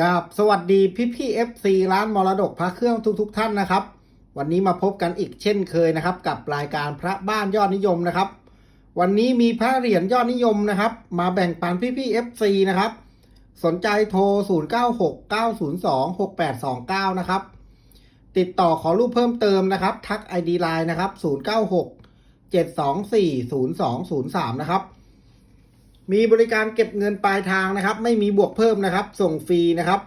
กับสวัสดีพี่พี่เอฟซีร้านมรดกพระเครื่องทุกๆทท่านนะครับ วันนี้มาพบกันอีกเช่นเคยนะครับ กับรายการพระบ้านยอดนิยมนะครับ วันนี้มีพระเหรียญยอดนิยมนะครับ มาแบ่งปันพี่พี่เอฟซีนะครับ สนใจโทร 0969026829 นะครับ ติดต่อขอรูปเพิ่มเติมนะครับ ทัก ID Line นะครับ 096 724 0203 นะครับ มีบริการเก็บเงินปลายทางนะครับ ไม่มีบวกเพิ่มนะครับ ส่งฟรีนะครับ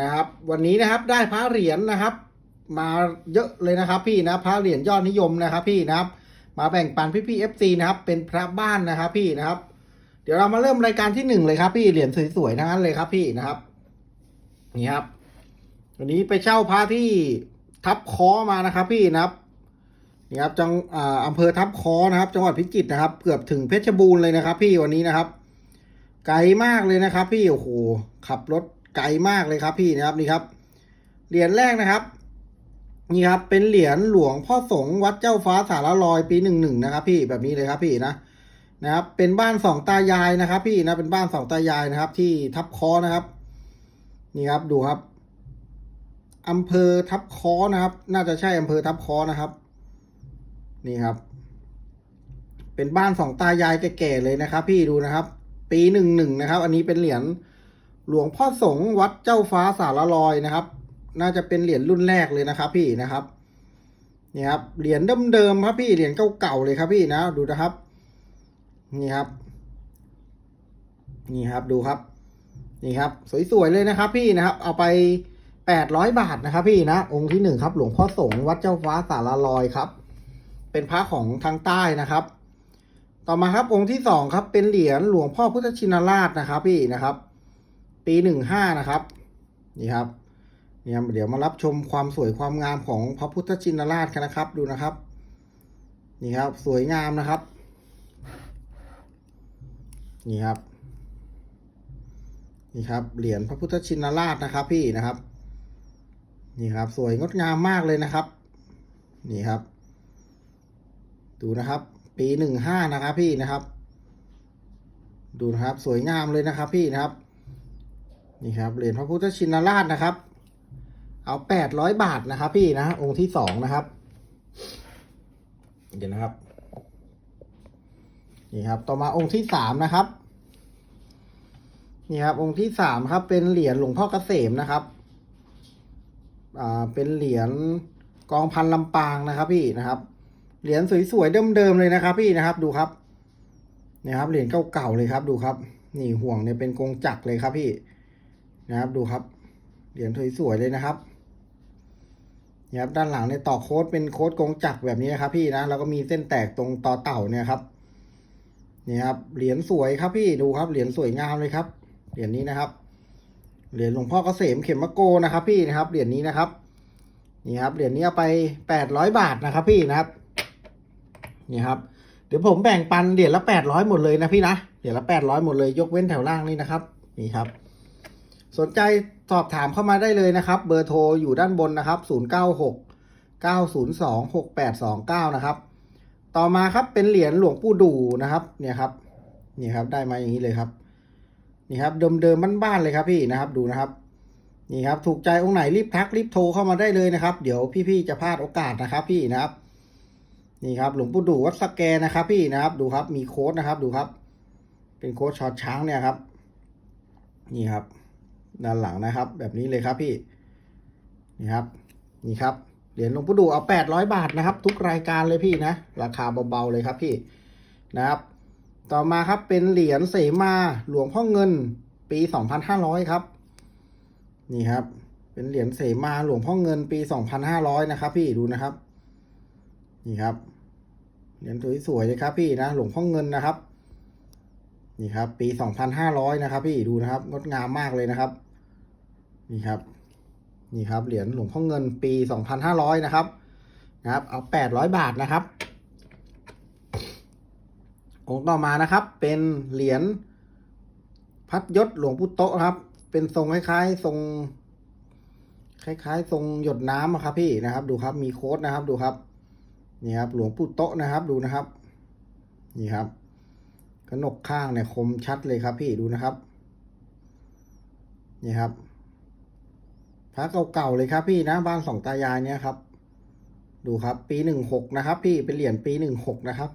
นะครับ วันนี้นะครับได้พระเหรียญนะครับ มาเยอะเลยนะครับ พี่นะพระเหรียญยอดนิยมนะครับ พี่นะครับ มาแบ่งปันพี่พี่เอฟซีนะครับ เป็นพระบ้านนะครับ พี่นะครับ เดี๋ยวเรามาเริ่มรายการที่หนึ่งเลยครับ พี่เหรียญสวยๆทั้งนั้นเลยครับ พี่นะครับ นี่ครับวันนี้ไปเช่าพระที่ทับคอมานะครับ พี่นะครับ นี่ครับจังอ่าอำเภอทับคอนะครับ จังหวัดพิจิตรนะครับ เกือบถึงเพชรบูรณ์เลยนะครับ พี่วันนี้นะครับ ไกลมากเลยนะครับ พี่โอ้โหขับรถไกลมากเลยครับ พี่นะครับนี่ครับ เหรียญแรกนะครับ นี่ครับ เป็นเหรียญหลวงพ่อสงฆ์วัดเจ้าฟ้าสารลอยปีหนึ่งหนึ่งนะครับ พี่แบบนี้เลยครับ พี่นะนะครับ เป็นบ้านสองตายายนะครับ พี่นะเป็นบ้านสองตายายนะครับ ที่ทับคอนะครับ นี่ครับดูครับอำเภอทับคอนะครับ น่าจะใช่อำเภอทับคอนะครับ นี่ครับ เป็นบ้านสองตายายแก่ๆเลยนะครับ พี่ดูนะครับ ปีหนึ่งหนึ่งนะครับ อันนี้เป็นเหรียญหลวงพ่อสงฆ์วัดเจ้าฟ้าสารลอยนะครับ น่าจะเป็นเหรียญรุ่นแรกเลยนะครับ พี่นะครับนี่ครับเหรียญเดิมๆครับพี่เหรียญเก่าๆเลยครับพี่นะดูนะครับ นี่ครับ นี่ครับดูครับ นี่ครับ สวยๆเลยนะครับ พี่นะครับ เอาไปแปดร้อยบาทนะครับ พี่นะองค์ที่หนึ่งครับ หลวงพ่อสงฆ์วัดเจ้าฟ้าสารลอยครับ เป็นพระของทางใต้นะครับ ต่อมาครับองค์ที่สองครับ เป็นเหรียญหลวงพ่อพุทธชินราชนะครับ พี่นะครับ ปีหนึ่งห้านะครับ นี่ครับเนี่ครับเดี๋ยวมารับชมความสวยความงามของพระพุทธชินราชกันนะครับ ดูนะครับ นี่ครับ สวยงามนะครับ นี่ครับ นี่ครับ เหรียญพระพุทธชินราชนะครับ พี่นะครับ นี่ครับ สวยงดงามมากเลยนะครับ นี่ครับ ดูนะครับ ปีหนึ่งห้านะครับพี่นะครับ ดูนะครับสวยงามเลยนะครับพี่นะครับ นี่ครับเหรียญพระพุทธชินราชนะครับ เอาแปดร้อยบาทนะครับ พี่นะองค์ที่สองนะครับ เดี๋ยวนะครับ นี่ครับ ต่อมาองค์ที่สามนะครับ นี่ครับองค์ที่สามครับ เป็นเหรียญหลวงพ่อเกษมนะครับอ่าเป็นเหรียญกองพันลำปางนะครับพี่นะครับ เหรียญสวยๆเดิมๆเลยนะครับ พี่นะครับดูครับนี่ครับเหรียญเก่าๆเลยครับดูครับ นี่ห่วงเนี่ยเป็นกงจักรเลยครับพี่นะครับดูครับ เหรียญสวยๆเลยนะครับนี่ครับด้านหลังในต่อโค้ดเป็นโค้ดกงจักรแบบนี้นะครับ พี่นะแล้วก็มีเส้นแตกตรงต่อเต่าเนี่ยครับนี่ครับเหรียญสวยครับพี่ดูครับเหรียญสวยงามเลยครับ เหรียญนี้นะครับ เหรียญหลวงพ่อเกษมเข็มมะโกนะครับ พี่นะครับ เหรียญนี้นะครับนี่ครับเหรียญนี้เอาไปแปดร้อยบาทนะครับ พี่นะครับ นี่ครับ เดี๋ยวผมแบ่งปันเหรียญละแปดร้อยหมดเลยนะพี่นะเหรียญละแปดร้อยหมดเลยยกเว้นแถวล่างนี่นะครับ นี่ครับ สนใจสอบถามเข้ามาได้เลยนะครับ เบอร์โทรอยู่ด้านบนนะครับศูนย์เก้าหกเก้าศูนย์สองหกแปดสองเก้านะครับ ต่อมาครับเป็นเหรียญหลวงปู่ดูนะครับ เนี่ยครับ นี่ครับได้มาอย่างนี้เลยครับ นี่ครับเดิมๆบ้านๆเลยครับพี่นะครับดูนะครับนี่ครับ ถูกใจองค์ไหนรีบทักรีบโทรเข้ามาได้เลยนะครับ เดี๋ยวพี่ๆจะพลาดโอกาสนะครับพี่นะครับ นี่ครับหลวงปู่ดูวัดสแกนะครับ พี่นะครับดูครับมีโค้ดนะครับ ดูครับ เป็นโค้ดช็อตช้างเนี่ยครับ นี่ครับ ด้านหลังนะครับ แบบนี้เลยครับพี่ นี่ครับ นี่ครับเหรียญหลวงปู่ดูเอาแปดร้อยบาทนะครับ ทุกรายการเลยพี่นะ ราคาเบาๆเลยครับพี่นะครับ ต่อมาครับเป็นเหรียญเสมาหลวงพ่อเงิน ปีสองพันห้าร้อยครับ นี่ครับ เป็นเหรียญเสมาหลวงพ่อเงินปีสองพันห้าร้อยนะครับ พี่ดูนะครับ นี่ครับ เหรียญสวยๆเลยครับพี่นะ หลวงพ่อเงินนะครับ นี่ครับ ปีสองพันห้าร้อยนะครับ พี่ดูนะครับ งดงามมากเลยนะครับ นี่ครับ นี่ครับ เหรียญหลวงพ่อเงินปีสองพันห้าร้อยนะครับ นะครับ เอาแปดร้อยบาทนะครับ องค์ต่อมานะครับ เป็นเหรียญพัดยศหลวงปู่โตะครับ เป็นทรงคล้ายๆ ทรง คล้าย ๆ ทรงหยดน้ำอะครับพี่นะครับ ดูครับ มีโค้ดนะครับ ดูครับ นี่ครับหลวงปู่โตะนะครับดูนะครับ นี่ครับกระหนกข้างเนี่ยคมชัดเลยครับพี่ดูนะครับ นี่ครับพระเก่าๆเลยครับพี่นะบ้านสองตายายเนี่ยครับ ดูครับ ปีหนึ่งหกนะครับ พี่เป็นเหรียญปีหนึ่งหกนะครับ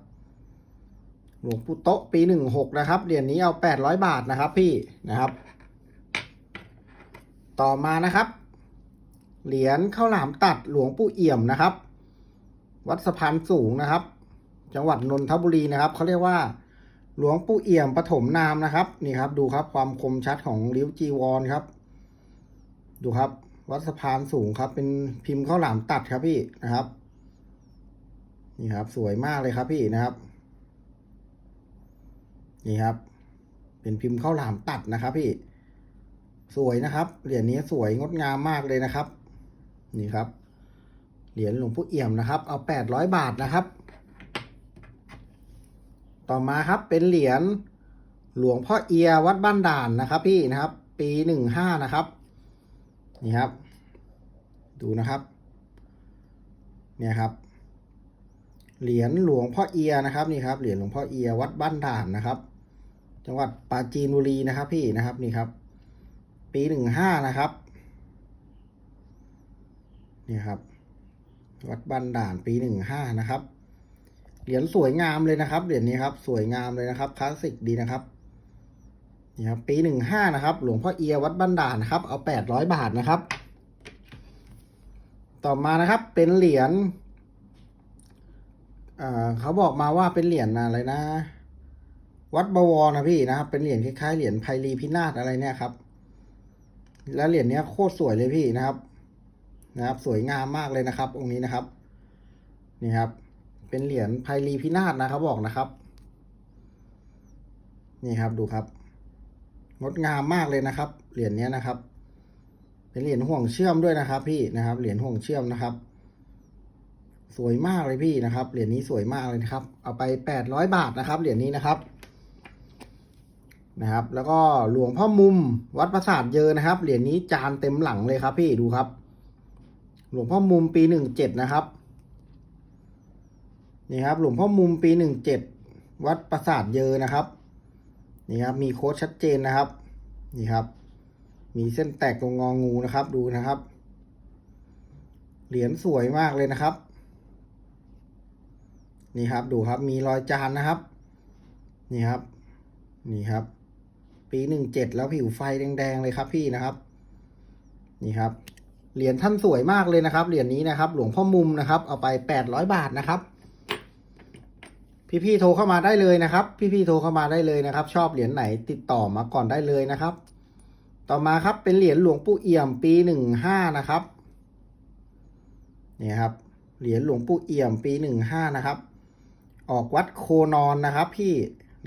หลวงปู่โต๊ะปีหนึ่งหกนะครับเหรียญนี้เอาแปดร้อยบาทนะครับ พี่นะครับ ต่อมานะครับ เหรียญข้าวหลามตัดหลวงปู่เอี่ยมนะครับ วัดสะพานสูงนะครับ จังหวัดนนทบุรีนะครับเขาเรียกว่าหลวงปู่เอี่ยมปฐมนามนะครับนี่ครับ ดูครับความคมชัดของริ้วจีวรครับ ดูครับ วัดสะพานสูงครับ เป็นพิมพ์ข้าวหลามตัดครับพี่นะครับ นี่ครับ สวยมากเลยครับพี่นะครับ นี่ครับ เป็นพิมพ์ข้าวหลามตัดนะครับ พี่ สวยนะครับเหรียญนี้สวยงดงามมากเลยนะครับ นี่ครับ เหรียญหลวงปู่เอี่ยมนะครับ เอาแปดร้อยบาทนะครับ ต่อมาครับเป็นเหรียญหลวงพ่อเอียวัดบ้านด่านนะครับ พี่นะครับ ปีหนึ่งห้านะครับ นี่ครับ ดูนะครับ เนี่ยครับ เหรียญหลวงพ่อเอียนะครับนี่ครับเหรียญหลวงพ่อเอียวัดบ้านด่านนะครับ จังหวัดปราจีนบุรีนะครับ พี่นะครับนี่ครับ ปีหนึ่งห้านะครับ นี่ครับ วัดบ้านด่านปีหนึ่งห้านะครับ เหรียญสวยงามเลยนะครับ เหรียญนี้ครับ สวยงามเลยนะครับ คลาสสิกดีนะครับ นี่ครับ ปีหนึ่งห้านะครับ หลวงพ่อเอียวัดบ้านด่านนะครับ เอาแปดร้อยบาทนะครับ ต่อมานะครับ เป็นเหรียญเขาบอกมาว่าเป็นเหรียญอะไรนะ วัดบวรนะพี่นะครับ เป็นเหรียญคล้ายๆเหรียญไพรีพินาศอะไรเนี่ยครับ แล้วเหรียญเนี้ยโคตรสวยเลยพี่นะครับ นะครับ สวยงามมากเลยนะครับ องค์นี้นะครับ นี่ครับ เป็นเหรียญไพรีพินาศนะครับบอกนะครับ นี่ครับดูครับ งดงามมากเลยนะครับ เหรียญนี้นะครับ เป็นเหรียญห่วงเชื่อมด้วยนะครับ พี่นะครับ เหรียญห่วงเชื่อมนะครับ สวยมากเลยพี่นะครับ เหรียญนี้สวยมากเลยนะครับ เอาไปแปดร้อยบาทนะครับ เหรียญนี้นะครับนะครับแล้วก็หลวงพ่อมุมวัดประสาทเยอนะครับ เหรียญนี้จานเต็มหลังเลยครับพี่ดูครับ หลวงพ่อมุมปีหนึ่งเจ็ดนะครับ นี่ครับ หลวงพ่อมุมปีหนึ่งเจ็ดวัดประสาทเยอนะครับ นี่ครับ มีโค้ดชัดเจนนะครับ นี่ครับ มีเส้นแตกตรงงองูนะครับ ดูนะครับ เหรียญสวยมากเลยนะครับ นี่ครับ ดูครับ มีรอยจานนะครับ นี่ครับ นี่ครับ ปีหนึ่งเจ็ดแล้วผิวไฟแดงๆเลยครับพี่นะครับ นี่ครับ เหรียญท่านสวยมากเลยนะครับ เหรียญนี้นะครับ หลวงพ่อมุมนะครับ เอาไปแปดร้อยบาทนะครับ พี่ๆโทรเข้ามาได้เลยนะครับ พี่ๆโทรเข้ามาได้เลยนะครับ ชอบเหรียญไหนติดต่อมาก่อนได้เลยนะครับ ต่อมาครับเป็นเหรียญหลวงปู่เอี่ยมปีหนึ่งห้านะครับนี่ครับ เหรียญหลวงปู่เอี่ยมปีหนึ่งห้านะครับ ออกวัดโคนอนนะครับ พี่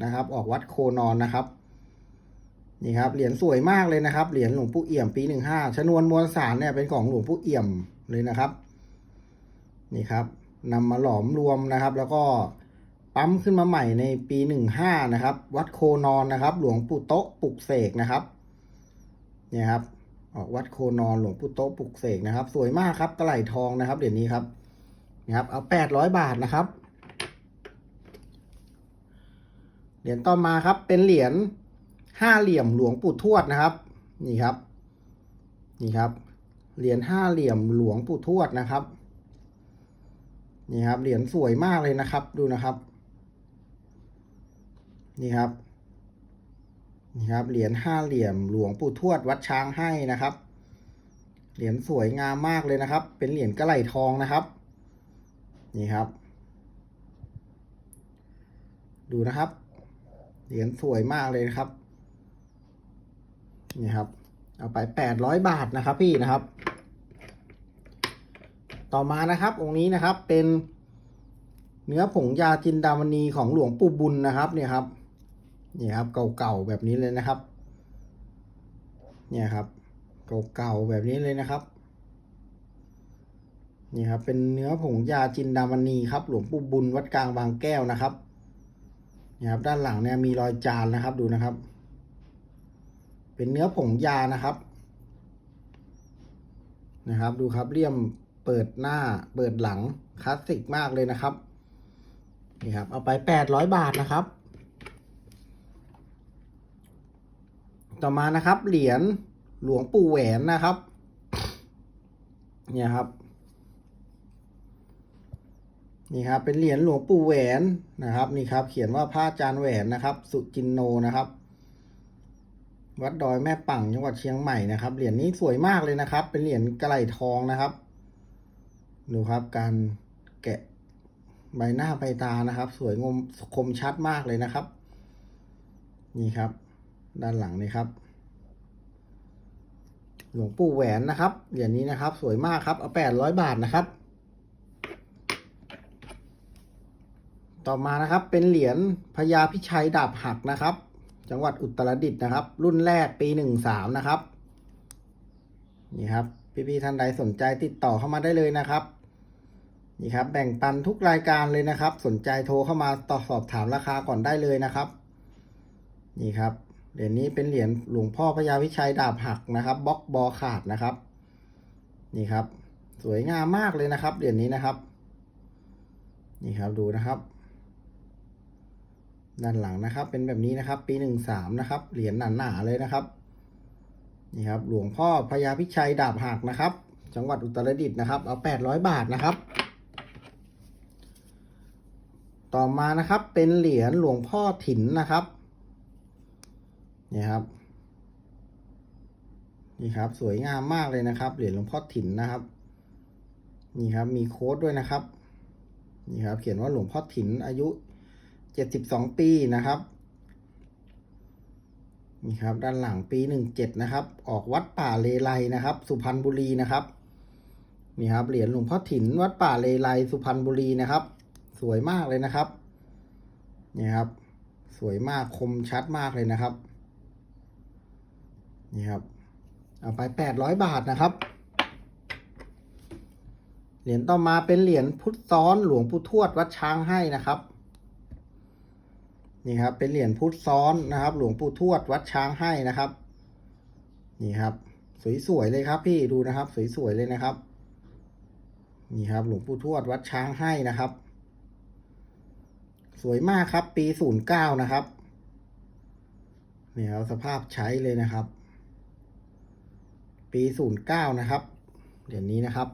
นะครับ ออกวัดโคนอนนะครับ นี่ครับเหรียญสวยมากเลยนะครับเหรียญหลวงปู่เอี่ยมปีหนึ่งห้าชนวนมวลสารเนี่ยเป็นของหลวงปู่เอี่ยมเลยนะครับ นี่ครับนำมาหลอมรวมนะครับ แล้วก็ปั๊มขึ้นมาใหม่ในปีหนึ่งห้านะครับ วัดโคนอนนะครับ หลวงปู่โต๊ะปลุกเสกนะครับเนี่ยครับออกวัดโคนอนหลวงปู่โต๊ะปลุกเสกนะครับ สวยมากครับกระไหลทองนะครับเหรียญนี้ครับนะครับ เอาแปดร้อยบาทนะครับเหรียญต่อมาครับเป็นเหรียญ ห้าเหลี่ยมหลวงปู่ทวดนะครับ นี่ครับ นี่ครับ เหรียญห้าเหลี่ยมหลวงปู่ทวดนะครับ นี่ครับ เหรียญสวยมากเลยนะครับ ดูนะครับ นี่ครับ นี่ครับ เหรียญห้าเหลี่ยมหลวงปู่ทวดวัดช้างให้นะครับ เหรียญสวยงามมากเลยนะครับ เป็นเหรียญกระไหลทองนะครับ นี่ครับ ดูนะครับ เหรียญสวยมากเลยครับ นี่ครับ เอาไปแปดร้อยบาทนะครับพี่นะครับ ต่อมานะครับองค์นี้นะครับเป็นเนื้อผงยาจินดามณีของหลวงปู่บุญนะครับเนี่ยครับนี่ครับเก่าๆแบบนี้เลยนะครับ เนี่ยครับเก่าๆแบบนี้เลยนะครับนี่ครับเป็นเนื้อผงยาจินดามณีครับ หลวงปู่บุญวัดกลางบางแก้วนะครับนี่ครับด้านหลังเนี่ยมีรอยจานนะครับดูนะครับ เป็นเนื้อผงยานะครับ นะครับ ดูครับเลี่ยมเปิดหน้าเปิดหลังคลาสสิกมากเลยนะครับนี่ครับ เอาไปแปดร้อยบาทนะครับ ต่อมานะครับ เหรียญหลวงปู่แหวนนะครับ เนี่ยครับ นี่ครับ เป็นเหรียญหลวงปู่แหวนนะครับ นี่ครับ เขียนว่าพระอาจารย์แหวนนะครับ สุจินโนนะครับ วัดดอยแม่ปังจังหวัดเชียงใหม่นะครับ เหรียญนี้สวยมากเลยนะครับ เป็นเหรียญกระไหลทองนะครับ ดูครับการแกะใบหน้าใบตานะครับ สวยงมคมชัดมากเลยนะครับ นี่ครับ ด้านหลังนี่ครับ หลวงปู่แหวนนะครับ เหรียญนี้นะครับ สวยมากครับ เอาแปดร้อยบาทนะครับ ต่อมานะครับ เป็นเหรียญพญาพิชัยดาบหักนะครับ จังหวัดอุตรดิตถ์นะครับ รุ่นแรกปีหนึ่งสามนะครับ นี่ครับ พี่ๆท่านใดสนใจติดต่อเข้ามาได้เลยนะครับ นี่ครับ แบ่งปันทุกรายการเลยนะครับ สนใจโทรเข้ามาต่อสอบถามราคาก่อนได้เลยนะครับ นี่ครับเหรียญนี้เป็นเหรียญหลวงพ่อพญาวิชัยดาบหักนะครับบล็อกบอขาดนะครับ นี่ครับ สวยงามมากเลยนะครับเหรียญนี้นะครับ นี่ครับดูนะครับ ด้านหลังนะครับ เป็นแบบนี้นะครับ ปีหนึ่งสามนะครับ เหรียญหนาๆเลยนะครับ นี่ครับ หลวงพ่อพญาพิชัยดาบหักนะครับ จังหวัดอุตรดิตถ์นะครับ เอาแปดร้อยบาทนะครับ ต่อมานะครับ เป็นเหรียญหลวงพ่อถิ่นนะครับ นี่ครับ นี่ครับ สวยงามมากเลยนะครับ เหรียญหลวงพ่อถิ่นนะครับ นี่ครับ มีโค้ดด้วยนะครับ นี่ครับ เขียนว่าหลวงพ่อถิ่นอายุ เจ็ดสิบสองปีนะครับนี่ครับ ด้านหลังปีหนึ่งเจ็ดนะครับ ออกวัดป่าเลไลนะครับ สุพรรณบุรีนะครับนี่ครับเหรียญหลวงพ่อถินวัดป่าเลไลสุพรรณบุรีนะครับ สวยมากเลยนะครับนี่ครับ สวยมากคมชัดมากเลยนะครับนี่ครับ เอาไปแปดร้อยบาทนะครับ เหรียญต่อมาเป็นเหรียญพุทธซ้อนหลวงปู่ทวดวัดช้างให้นะครับ นี่ครับ เป็นเหรียญพุทธซ้อนนะครับ หลวงปู่ทวดวัดช้างให้นะครับ นี่ครับ สวยๆเลยครับ พี่ดูนะครับ สวยๆเลยนะครับ นี่ครับ หลวงปู่ทวดวัดช้างให้นะครับ สวยมากครับ ปีศูนย์เก้านะครับนี่ครับสภาพใช้เลยนะครับ ปีศูนย์เก้านะครับเหรียญนี้นะครับ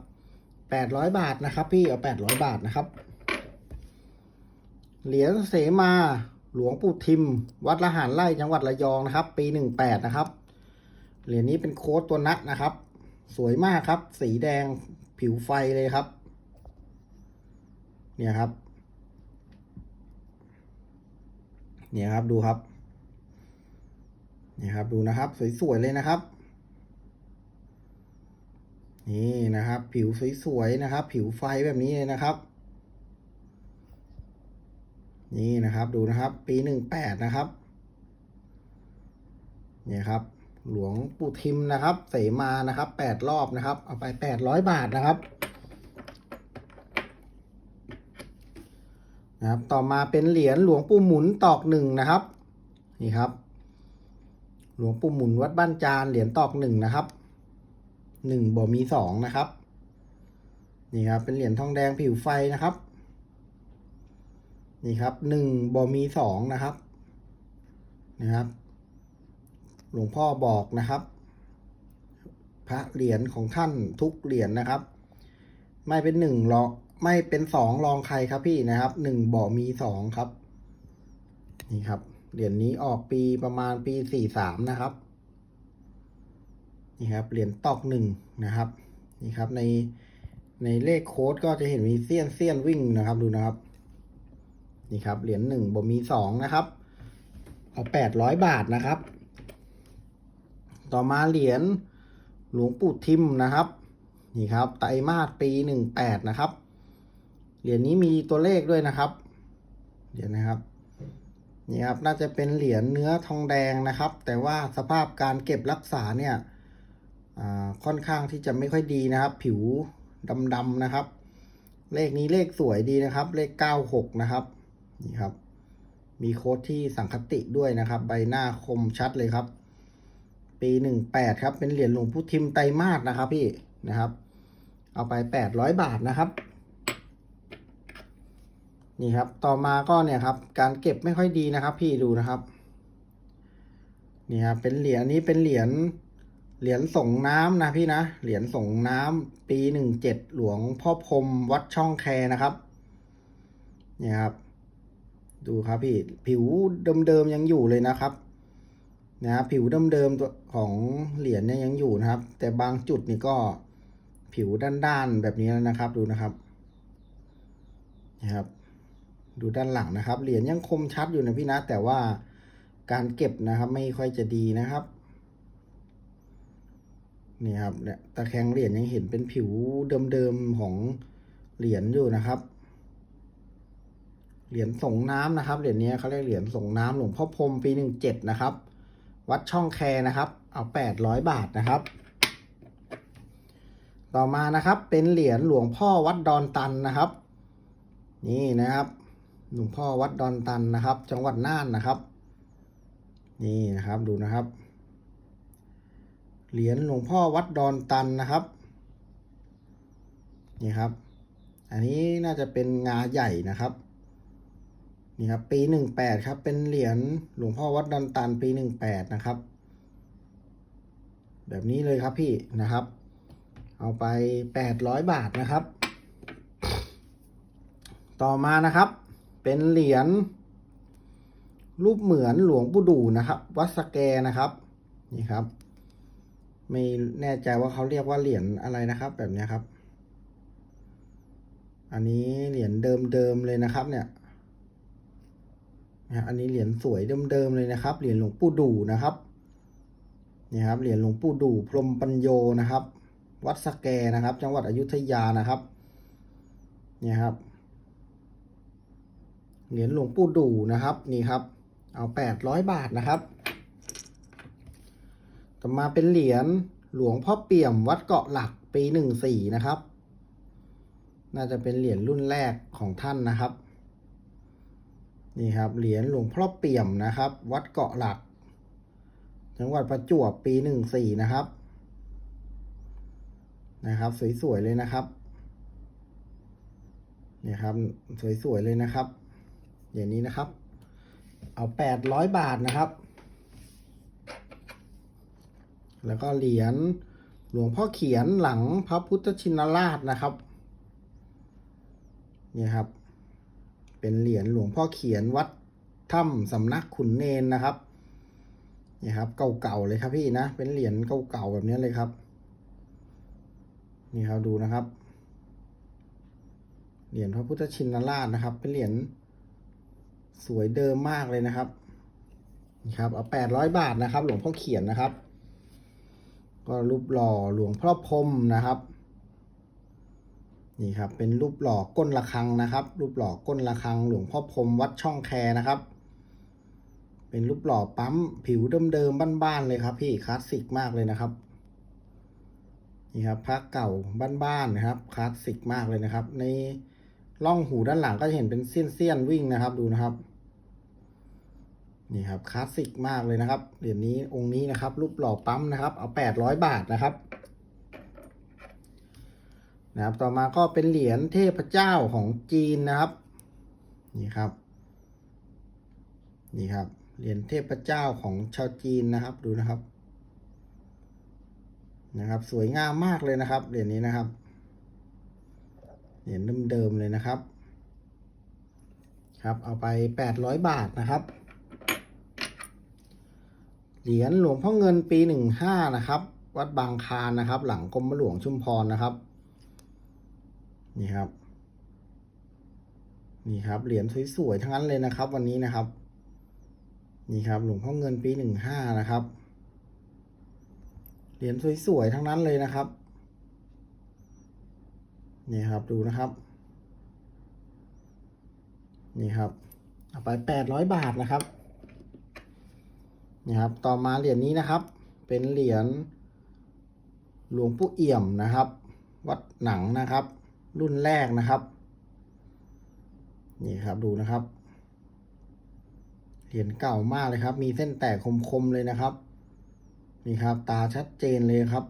แปดร้อยบาทนะครับ พี่เอาแปดร้อยบาทนะครับ เหรียญเสมา หลวงปู่ทิม วัดละหารไร่จังหวัดระยองนะครับ ปีหนึ่งแปดนะครับ เหรียญนี้เป็นโค้ดตัวนักนะครับ สวยมากครับ สีแดงผิวไฟเลยครับ เนี่ยครับ เนี่ยครับดูครับเนี่ยครับดูนะครับ สวยๆเลยนะครับ นี่นะครับ ผิวสวยๆนะครับ ผิวไฟแบบนี้เลยนะครับ นี่นะครับดูนะครับ ปีหนึ่งแปดนะครับเนี่ยครับ หลวงปู่ทิมนะครับ เสมานะครับแปดรอบนะครับ เอาไปแปดร้อยบาทนะครับนะครับ ต่อมาเป็นเหรียญหลวงปู่หมุนตอกหนึ่งนะครับ นี่ครับ หลวงปู่หมุนวัดบ้านจานเหรียญตอกหนึ่งนะครับหนึ่งบ่มีสองนะครับ นี่ครับ เป็นเหรียญทองแดงผิวไฟนะครับ นี่ครับหนึ่งบ่มีสองนะครับนะครับ หลวงพ่อบอกนะครับ พระเหรียญของท่านทุกเหรียญนะครับ ไม่เป็นหนึ่งรองไม่เป็นสองรองใครครับพี่นะครับหนึ่งบ่มีสองครับ นี่ครับเหรียญนี้ออกปีประมาณปีสี่สามนะครับนี่ครับเหรียญตอกหนึ่งนะครับนี่ครับในในเลขโค้ดก็จะเห็นมีเสี้ยนเสี้ยนวิ่งนะครับดูนะครับ นี่ครับเหรียญหนึ่งบ่มีสองนะครับ เอาแปดร้อยบาทนะครับ ต่อมาเหรียญหลวงปู่ทิมนะครับ นี่ครับไตรมาสปีหนึ่งแปดนะครับ เหรียญนี้มีตัวเลขด้วยนะครับ เดี๋ยวนะครับนี่ครับน่าจะเป็นเหรียญเนื้อทองแดงนะครับ แต่ว่าสภาพการเก็บรักษาเนี่ยค่อนข้างที่จะไม่ค่อยดีนะครับ ผิวดำๆนะครับ เลขนี้เลขสวยดีนะครับ เลขเก้าหกนะครับ นี่ครับ มีโค้ดที่สังคติด้วยนะครับ ใบหน้าคมชัดเลยครับ ปีหนึ่งแปดครับ เป็นเหรียญหลวงพุทิมไตรมาสนะครับพี่นะครับ เอาไปแปดร้อยบาทนะครับนี่ครับ ต่อมาก็เนี่ยครับ การเก็บไม่ค่อยดีนะครับ พี่ดูนะครับ นี่ครับ เป็นเหรียญนี้เป็นเหรียญ เหรียญส่งน้ำนะพี่นะ เหรียญส่งน้ำปีหนึ่งเจ็ดหลวงพ่อพรมวัดช่องแคนะครับ เนี่ยครับ ดูครับพี่ผิวเดิมๆยังอยู่เลยนะครับนะครับผิวเดิมๆตัวของเหรียญเนี่ยยังอยู่นะครับ แต่บางจุดนี่ก็ผิวด้านๆแบบนี้แล้วนะครับดูนะครับนะครับ ดูด้านหลังนะครับ เหรียญยังคมชัดอยู่นะพี่นะ แต่ว่าการเก็บนะครับไม่ค่อยจะดีนะครับนี่ครับเนี่ยตะแคงเหรียญยังเห็นเป็นผิวเดิมๆของเหรียญอยู่นะครับ เหรียญส่งน้ำนะครับ เหรียญนี้เขาเรียกเหรียญส่งน้ำหลวงพ่อพรมปีหนึ่งเจ็ดนะครับ วัดช่องแคนะครับ เอาแปดร้อยบาทนะครับ ต่อมานะครับเป็นเหรียญหลวงพ่อวัดดอนตันนะครับ นี่นะครับหลวงพ่อวัดดอนตันนะครับ จังหวัดน่านนะครับ นี่นะครับดูนะครับ เหรียญหลวงพ่อวัดดอนตันนะครับ นี่ครับ อันนี้น่าจะเป็นงาใหญ่นะครับ นี่ครับ ปีหนึ่งแปดครับ เป็นเหรียญหลวงพ่อวัดดอนตันปีหนึ่งแปดนะครับ แบบนี้เลยครับพี่นะครับ เอาไปแปดร้อยบาทนะครับ ต่อมานะครับ เป็นเหรียญรูปเหมือนหลวงปู่ดูนะครับ วัดสแกนะครับ นี่ครับ ไม่แน่ใจว่าเขาเรียกว่าเหรียญอะไรนะครับ แบบนี้ครับ อันนี้เหรียญเดิมๆเลยนะครับเนี่ย นะอันนี้เหรียญสวยเดิมๆเลยนะครับ เหรียญหลวงปู่ดูนะครับนี่ครับ เหรียญหลวงปู่ดูพรมปัญโยนะครับ วัดสแกนะครับ จังหวัดอยุธยานะครับเนี่ยครับ เหรียญหลวงปู่ดูนะครับ นี่ครับ เอาแปดร้อยบาทนะครับ ต่อมาเป็นเหรียญหลวงพ่อเปี่ยมวัดเกาะหลักปีหนึ่งสี่นะครับ น่าจะเป็นเหรียญรุ่นแรกของท่านนะครับ นี่ครับเหรียญหลวงพ่อเปี่ยมนะครับ วัดเกาะหลัก จังหวัดประจวบปีหนึ่งสี่นะครับ นะครับ สวยๆเลยนะครับเนี่ยครับสวยๆเลยนะครับ อย่างนี้นะครับ เอาแปดร้อยบาทนะครับ แล้วก็เหรียญหลวงพ่อเขียนหลังพระพุทธชินราชนะครับ เนี่ยครับ เป็นเหรียญหลวงพ่อเขียนวัดถ้ำสำนักขุนเนนนะครับนี่ครับ เก่าๆเลยครับพี่นะ เป็นเหรียญเก่าๆแบบนี้เลยครับ นี่ครับดูนะครับ เหรียญพระพุทธชินราชนะครับ เป็นเหรียญสวยเดิมมากเลยนะครับ นี่ครับ เอาแปดร้อยบาทนะครับ หลวงพ่อเขียนนะครับ ก็รูปหล่อหลวงพ่อพรมนะครับ นี่ครับเป็นรูปหล่อก้นระฆังนะครับ รูปหล่อก้นระฆังหลวงพ่อพรมวัดช่องแคนะครับ เป็นรูปหล่อปั๊มผิวเดิมๆบ้านๆเลยครับ พี่คลาสสิกมากเลยนะครับนี่ครับพระเก่าบ้านๆนะครับคลาสสิกมากเลยนะครับ ในร่องหูด้านหลังก็จะเห็นเป็นเสี้ยนๆวิ่งนะครับดูนะครับนี่ครับคลาสสิกมากเลยนะครับเหรียญนี้องค์นี้นะครับ รูปหล่อปั๊มนะครับ เอาแปดร้อยบาทนะครับ นะครับ ต่อมาก็เป็นเหรียญเทพเจ้าของจีนนะครับ นี่ครับ นี่ครับ เหรียญเทพเจ้าของชาวจีนนะครับ ดูนะครับ นะครับ สวยงามมากเลยนะครับ เหรียญนี้นะครับ เหรียญเดิมๆเลยนะครับ ครับ เอาไปแปดร้อยบาทนะครับ เหรียญหลวงพ่อเงินปีหนึ่งห้านะครับ วัดบางคานนะครับ หลังกรมหลวงชุมพรนะครับ นี่ครับ นี่ครับ เหรียญสวยๆทั้งนั้นเลยนะครับ วันนี้นะครับ นี่ครับ หลวงพ่อเงินปีหนึ่งห้านะครับ เหรียญสวยๆทั้งนั้นเลยนะครับ นี่ครับดูนะครับ นี่ครับ เอาไปแปดร้อยบาทนะครับ นี่ครับ ต่อมาเหรียญนี้นะครับ เป็นเหรียญหลวงปู่เอี่ยมนะครับ วัดหนังนะครับ รุ่นแรกนะครับ นี่ครับดูนะครับ เหรียญเก่ามากเลยครับ มีเส้นแตกคมๆเลยนะครับ นี่ครับ ตาชัดเจนเลยครับ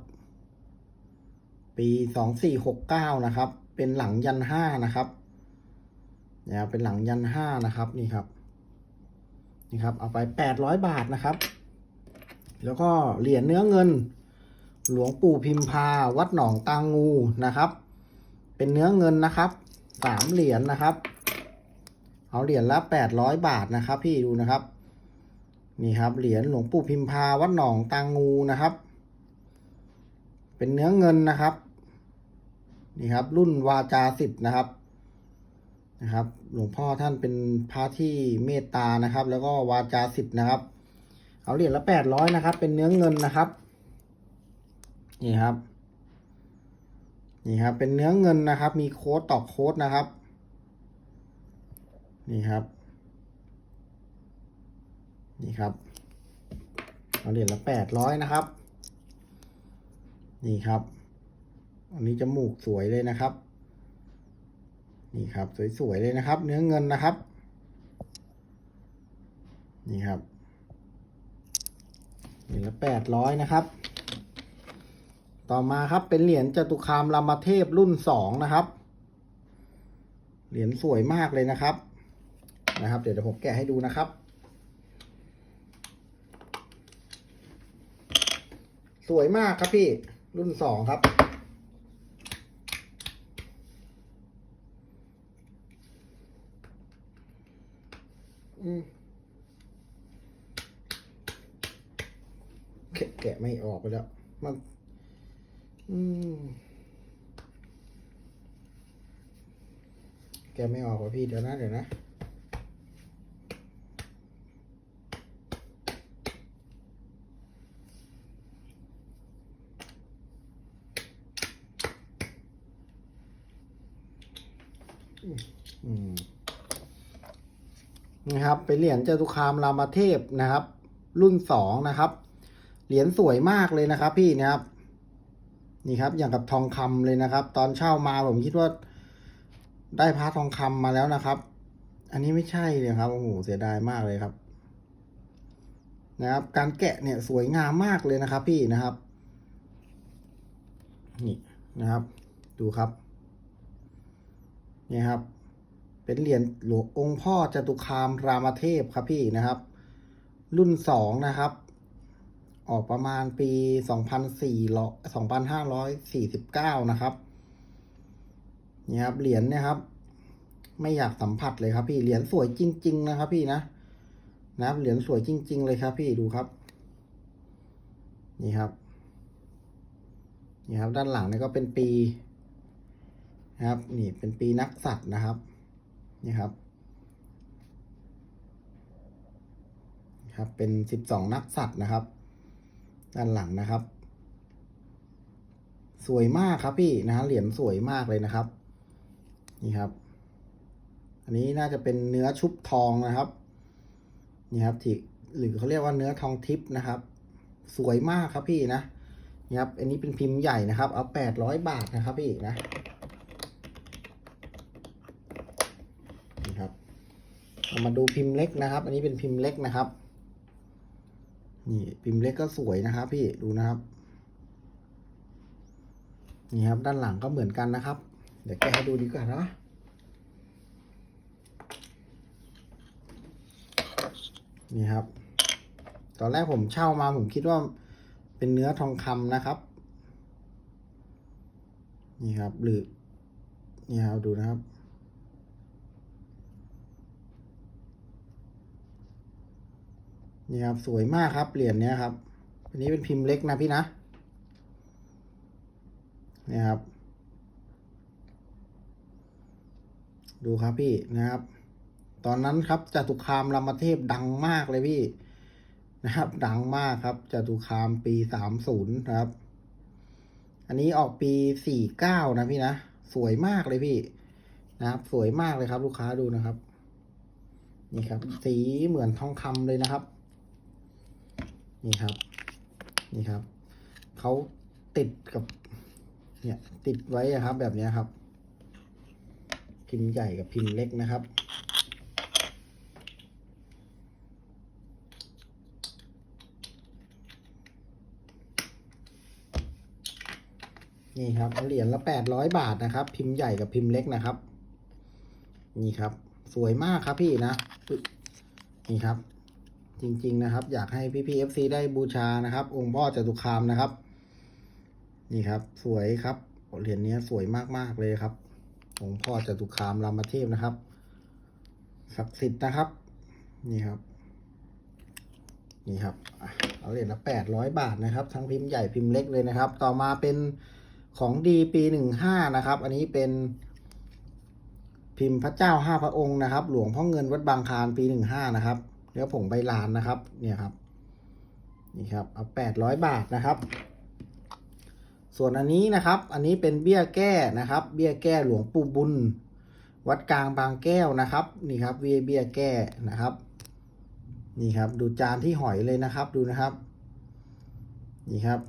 ปีสองสี่หกเก้านะครับ เป็นหลังยันห้านะครับเนี่ยเป็นหลังยันห้านะครับนี่ครับ นี่ครับ เอาไปแปดร้อยบาทนะครับ แล้วก็เหรียญเนื้อเงิน หลวงปู่พิมพา วัดหนองตางูนะครับ เป็นเนื้อเงินนะครับสามเหรียญนะครับ เอาเหรียญละแปดร้อยบาทนะครับ พี่ดูนะครับ นี่ครับเหรียญหลวงปู่พิมพาวัดหนองตางงูนะครับ เป็นเนื้อเงินนะครับ นี่ครับ รุ่นวาจาสิทธ์นะครับนะครับ หลวงพ่อท่านเป็นพระที่เมตตานะครับ แล้วก็วาจาสิทธ์นะครับ เอาเหรียญละแปดร้อยนะครับ เป็นเนื้อเงินนะครับ นี่ครับ นี่ครับ เป็นเนื้อเงินนะครับ มีโค้ดตอกโค้ดนะครับ นี่ครับ นี่ครับเอาเหรียญละแปดร้อยนะครับ นี่ครับ อันนี้จมูกสวยเลยนะครับ นี่ครับ สวยๆเลยนะครับ เนื้อเงินนะครับ นี่ครับเหรียญละแปดร้อยนะครับ ต่อมาครับเป็นเหรียญจตุคามรามเทพรุ่นสองนะครับ เหรียญสวยมากเลยนะครับ นะครับ เดี๋ยวผมแกะให้ดูนะครับ สวยมากครับพี่รุ่นสองครับ อืมแกะไม่ออกไปแล้ว มัน แกไม่ออกว่ะพี่ เดี๋ยวนะ เดี๋ยวนะ นะครับ เป็นเหรียญจตุคามรามเทพนะครับ รุ่นสองนะครับ เหรียญสวยมากเลยนะครับพี่นะครับ นี่ครับอย่างกับทองคำเลยนะครับ ตอนเช่ามาผมคิดว่าได้พระทองคำมาแล้วนะครับ อันนี้ไม่ใช่เลยครับโอ้โหเสียดายมากเลยครับ นะครับ การแกะเนี่ยสวยงามมากเลยนะครับ พี่นะครับ นี่นะครับ ดูครับนี่ครับ เป็นเหรียญหลวงองค์พ่อจตุคามรามเทพครับพี่นะครับ รุ่นสองนะครับ ออกประมาณปีสองพันห้าร้อยสี่สิบเก้านะครับ นี่ครับ เหรียญเนี่ยครับ ไม่อยากสัมผัสเลยครับ พี่ เหรียญสวยจริง ๆ นะครับ พี่นะนะครับ เหรียญสวยจริง ๆ เลยครับ พี่ ดูครับ นี่ครับ นี่ครับ ด้านหลังนี่ก็เป็นปีนะครับ นี่เป็นปีนักสัตว์นะครับ นี่ครับครับเป็นสิบสองนักสัตว์นะครับ ด้านหลังนะครับ สวยมากครับพี่นะฮะเหรียญสวยมากเลยนะครับ นี่ครับ อันนี้น่าจะเป็นเนื้อชุบทองนะครับ นี่ครับที่หรือเขาเรียกว่าเนื้อทองทิพย์นะครับ สวยมากครับพี่นะนี่ครับ อันนี้เป็นพิมพ์ใหญ่นะครับ เอาแปดร้อยบาทนะครับพี่นะนี่ครับเรามาดูพิมพ์เล็กนะครับ อันนี้เป็นพิมพ์เล็กนะครับ นี่พิมพ์เล็กก็สวยนะครับ พี่ดูนะครับ นี่ครับด้านหลังก็เหมือนกันนะครับ เดี๋ยวแกะให้ดูดีกว่านะนี่ครับ ตอนแรกผมเช่ามาผมคิดว่าเป็นเนื้อทองคำนะครับ นี่ครับหรือนี่ครับดูนะครับ นี่ครับ สวยมากครับเหรียญเนี้ยครับ อันนี้เป็นพิมพ์เล็กนะพี่นะนี่ครับ ดูครับพี่นะครับ ตอนนั้นครับจตุคามรามเทพดังมากเลยพี่นะครับ ดังมากครับจตุคามปีสามศูนย์ครับ อันนี้ออกปีสี่เก้านะพี่นะ สวยมากเลยพี่นะครับ สวยมากเลยครับ ลูกค้าดูนะครับ นี่ครับ สีเหมือนทองคำเลยนะครับ นี่ครับ นี่ครับ เขาติดกับ เนี่ย ติดไว้ครับ แบบนี้ครับ พิมพ์ใหญ่กับพิมพ์เล็กนะครับ นี่ครับเหรียญละแปดร้อยบาทนะครับ พิมพ์ใหญ่กับพิมพ์เล็กนะครับ นี่ครับ สวยมากครับพี่นะ นี่ครับ จริง ๆ นะครับ อยากให้พี่พีเอฟซีได้บูชานะครับ องค์พ่อจตุคามนะครับ นี่ครับ สวยครับเหรียญนี้สวยมากๆเลยครับหลวงพ่อจตุคามรามเทพนะครับศักดิ์สิทธิ์นะครับ นี่ครับ นี่ครับเอาเหรียญละแปดร้อยบาทนะครับ ทั้งพิมพ์ใหญ่พิมพ์เล็กเลยนะครับ ต่อมาเป็นของดีปีหนึ่งห้านะครับ อันนี้เป็นพิมพ์พระเจ้าห้าพระองค์นะครับ หลวงพ่อเงินวัดบางคานปีหนึ่งห้านะครับ นื้อผงใบลานนะครับ เนี่ยครับ นี่ครับ เอาแปดร้อยบาทนะครับ ส่วนอันนี้นะครับ อันนี้เป็นเบี้ยแก้นะครับ เบี้ยแก้หลวงปู่บุญ วัดกลางบางแก้วนะครับ นี่ครับเบี้ยเบี้ยแก้นะครับ นี่ครับ ดูจานที่หอยเลยนะครับ ดูนะครับ นี่ครับ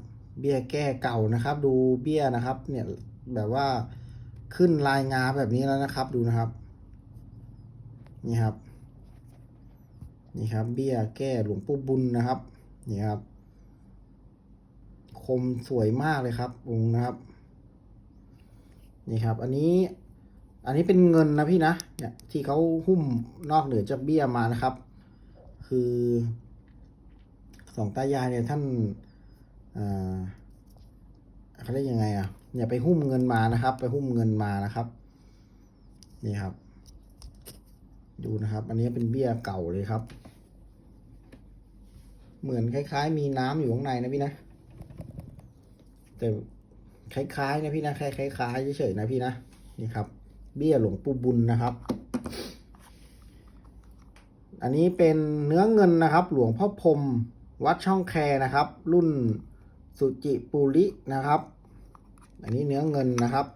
เบี้ยแก้เก่านะครับ ดูเบี้ยนะครับ เนี่ยแบบว่าขึ้นลายงาแบบนี้แล้วนะครับ ดูนะครับ นี่ครับ นี่ครับ เบี้ยแก้หลวงปู่บุญนะครับ นี่ครับ คมสวยมากเลยครับองค์นะครับ นี่ครับ อันนี้ อันนี้เป็นเงินนะพี่นะเนี่ยที่เขาหุ้มนอกเหนือจากเบี้ยมานะครับ คือสองตายายเนี่ยท่านอ่าเขาเรียกยังไงอะเนี่ยไปหุ้มเงินมานะครับ ไปหุ้มเงินมานะครับ นี่ครับ ดูนะครับ อันนี้เป็นเบี้ยเก่าเลยครับ เหมือนคล้าย ๆ มีน้ำอยู่ข้างในนะพี่นะ แต่คล้ายๆนะพี่นะคล้ายๆเฉยๆนะพี่นะนี่ครับ เบี้ยหลวงปู่บุญนะครับ อันนี้เป็นเนื้อเงินนะครับ หลวงพ่อพรมวัดช่องแคนะครับ รุ่นสุจิปุรินะครับ อันนี้เนื้อเงินนะครับ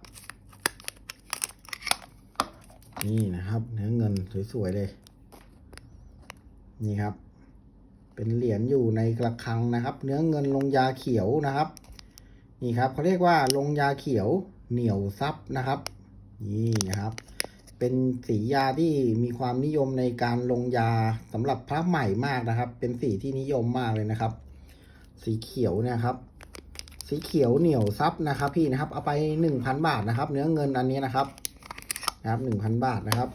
นี่นะครับ เนื้อเงินสวยๆเลย นี่ครับ เป็นเหรียญอยู่ในกระคังนะครับ เนื้อเงินลงยาเขียวนะครับ นี่ครับเขาเรียกว่าลงยาเขียวเหนียวซับนะครับ นี่นะครับ เป็นสียาที่มีความนิยมในการลงยาสำหรับพระใหม่มากนะครับ เป็นสีที่นิยมมากเลยนะครับ สีเขียวเนี่ยครับ สีเขียวเหนียวซับนะครับ พี่นะครับ เอาไปหนึ่งพันบาทนะครับ เนื้อเงินอันนี้นะครับ นะครับหนึ่งพันบาทนะครับ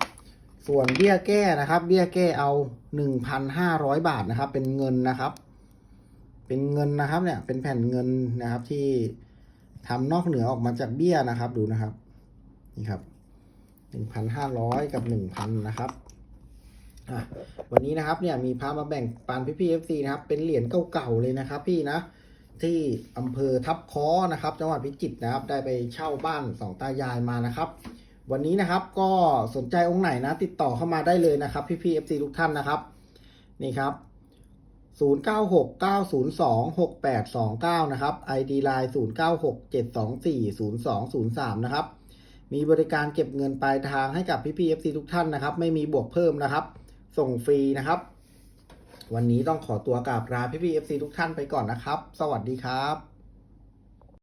ส่วนเบี้ยแก้นะครับ เบี้ยแก้เอาหนึ่งพันห้าร้อยบาทนะครับ เป็นเงินนะครับ เป็นเงินนะครับเนี่ย เป็นแผ่นเงินนะครับที่ทำนอกเหนือออกมาจากเบี้ยนะครับดูนะครับ นี่ครับหนึ่งพันห้าร้อยกับหนึ่งพันนะครับวันนี้นะครับเนี่ยมีพามาแบ่งปันพี่พีเอฟซีนะครับ เป็นเหรียญเก่าๆเลยนะครับ พี่นะ ที่อำเภอทับค้อนะครับ จังหวัดพิจิตรนะครับ ได้ไปเช่าบ้านสองตายายมานะครับ วันนี้นะครับก็สนใจองค์ไหนนะ ติดต่อเข้ามาได้เลยนะครับ พี่พีเอฟซีทุกท่านนะครับ นี่ครับ 0969026829 นะครับ ID Line 0967240203 นะครับ มีบริการเก็บเงินปลายทางให้กับพี่พีเอฟซีทุกท่านนะครับ ไม่มีบวกเพิ่มนะครับ ส่งฟรีนะครับ วันนี้ต้องขอตัวกราบลาพี่พีเอฟซีทุกท่านไปก่อนนะครับ สวัสดีครับ